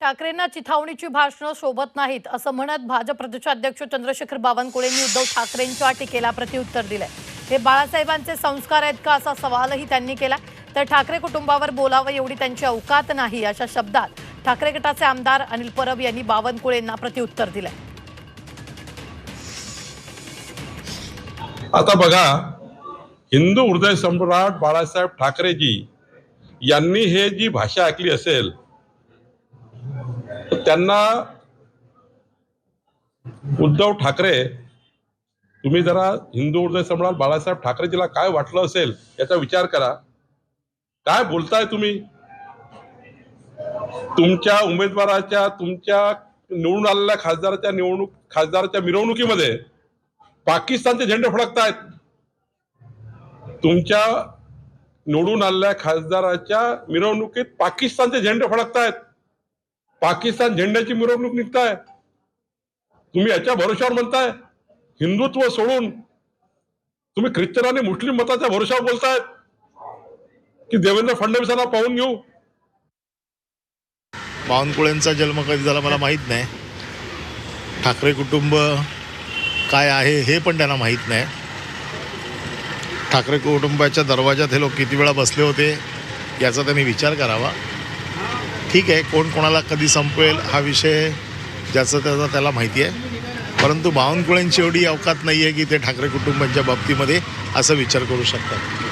ठाकरेंना चिथावणीची भाषणं शोभत नाहीत असं म्हणत भाजप प्रदेशाध्यक्ष चंद्रशेखर बावनकुळेंनी उद्धव ठाकरेंच्या टीकेला प्रत्युत्तर दिलंय. हे बाळासाहेबांचे संस्कार आहेत का असा सवालही त्यांनी केला. तर ठाकरे कुटुंबावर बोलावं एवढी त्यांची अवकात नाही अशा शब्दात ठाकरे गटाचे आमदार अनिल परब यांनी बावनकुळेंना प्रत्युत्तर दिलंय. आता बघा हिंदू हृदय सम्राट बाळासाहेब ठाकरेजी यांनी हे जी भाषा ऐकली असेल त्यांना उद्धव ठाकरे तुम्ही जरा हिंदू हृदय सम्राट बाळासाहेब ठाकरेजीला काय वाटलं असेल याचा विचार करा. काय बोलताय तुम्ही? तुमच्या उमेदवाराच्या तुमच्या निवडून आलेल्या खासदाराच्या निवडणूक खासदाराच्या मिरवणुकीमध्ये पाकिस्तानचे झेंडे फडकतायत. तुमच्या निवडून आलेल्या खासदाराच्या मिरवणुकीत पाकिस्तानचे झेंडे फडकतायत. पाकिस्तान झेंड्याची मिरवणूक निघताय. तुम्ही याच्या भरोशावर म्हणताय. हिंदुत्व सोडून तुम्ही ख्रिश्चन आणि मुस्लिम मताच्या भरोशावर बोलतायत. की देवेंद्र फडणवीसांना पाहून घेऊ. बावनकुळेंचा जन्म कधी झाला मला माहीत नाही. ठाकरे कुटुंब काय आहे हे पण त्यांना माहीत नाही. ठाकरे कुटुंबाच्या दरवाजात हे लोक किती वेळा बसले होते याचा त्यांनी विचार करावा. ठीक आहे कोण कोणाला कधी संपवेल हा विषय ज्याचं त्याचा त्याला माहिती आहे. परंतु बावनकुळ्यांची एवढी अवकात नाही आहे की ते ठाकरे कुटुंबांच्या बाबतीमध्ये असं विचार करू शकतात.